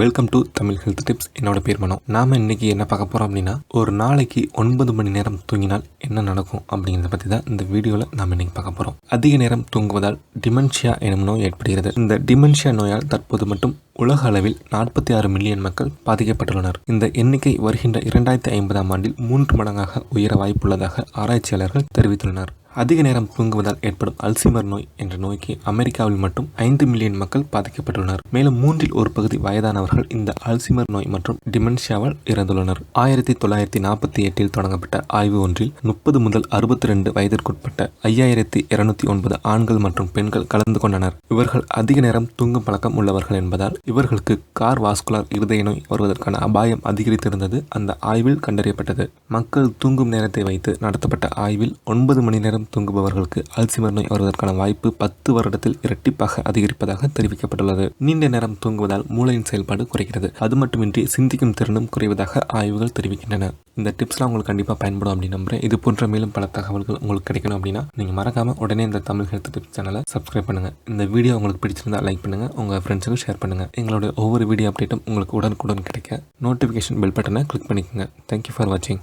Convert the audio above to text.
Welcome to Tamil health tips என்னோட பேர் மனோ. நாம இன்னைக்கு என்ன பார்க்க போறோம் அப்படின்னா ஒரு நாளைக்கு ஒன்பது மணி நேரம் தூங்கினால் என்ன நடக்கும் அப்படிங்கிறத பத்தி தான் இந்த வீடியோல நாம இன்னைக்கு பார்க்க போறோம். அதிக நேரம் தூங்குவதால் டிமென்ஷியா எனும் நோய் ஏற்படுகிறது. இந்த டிமென்ஷியா நோயால் தற்போது மட்டும் உலக அளவில் நாற்பத்தி ஆறு மில்லியன் மக்கள் பாதிக்கப்பட்டுள்ளனர். இந்த எண்ணிக்கை வருகின்ற இரண்டாயிரத்தி ஐம்பதாம் ஆண்டில் மூன்று மடங்காக உயர வாய்ப்புள்ளதாக ஆராய்ச்சியாளர்கள் தெரிவித்துள்ளனர். அதிக நேரம் தூங்குவதால் ஏற்படும் அல்சிமர் நோய் என்ற நோய்க்கு அமெரிக்காவில் மட்டும் ஐந்து மில்லியன் மக்கள் பாதிக்கப்பட்டுள்ளனர். மேலும் மூன்றில் ஒரு பகுதி வயதானவர்கள் இந்த அல்சிமர் நோய் மற்றும் டிமென்ஷியாவால் இறந்துள்ளனர். ஆயிரத்தி தொள்ளாயிரத்தி நாற்பத்தி எட்டில் தொடங்கப்பட்ட ஆய்வு ஒன்றில் முப்பது முதல் அறுபத்தி ரெண்டு வயதிற்குட்பட்ட ஐயாயிரத்தி இருநூத்தி ஒன்பது ஆண்கள் மற்றும் பெண்கள் கலந்து கொண்டனர். இவர்கள் அதிக நேரம் தூங்கும் பழக்கம் உள்ளவர்கள் என்பதால் இவர்களுக்கு கார் வாஸ்குலர் இருதய நோய் வருவதற்கான அபாயம் அதிகரித்திருந்தது அந்த ஆய்வில் கண்டறியப்பட்டது. மக்கள் தூங்கும் நேரத்தை வைத்து நடத்தப்பட்ட ஆய்வில் ஒன்பது மணி நேரம் தூங்குபவர்களுக்கு அல்சிமர் நோய் வருவதற்கான வாய்ப்பு பத்து வருடத்தில் இரட்டிப்பாக அதிகரிப்பதாக தெரிவிக்கப்பட்டுள்ளது. நீண்ட நேரம் தூங்குவதால் மூளையின் செயல்பாடு குறைகிறது. அது மட்டுமின்றி சிந்திக்கும் திறனும் குறைவதாக ஆய்வுகள் தெரிவிக்கின்றன. இந்த டிப்ஸ்லாம் உங்களுக்கு கண்டிப்பாக பயன்படும் அப்படின்னு நம்புறேன். இது போன்ற மேலும் பல தகவல்கள் உங்களுக்கு கிடைக்கணும் அப்படின்னா நீங்கள் மறக்காமல் உடனே இந்த தமிழ் ஹெல்த் டிப்ஸ் சேனலை சப்ஸ்கிரைப் பண்ணுங்கள் இந்த வீடியோ உங்களுக்கு பிடிச்சிருந்தா லைக் பண்ணுங்கள் உங்கள் ஃப்ரெண்ட்ஸுக்கும் ஷேர் பண்ணுங்கள் எங்களுடைய ஒவ்வொரு வீடியோ அப்டேட்டும் உங்களுக்கு உடனுக்குடன் கிடைக்க நோட்டிஃபிகேஷன் பெல் பட்டனை கிளிக் பண்ணிக்கோங்க. தேங்க்யூ ஃபார் வாட்சிங்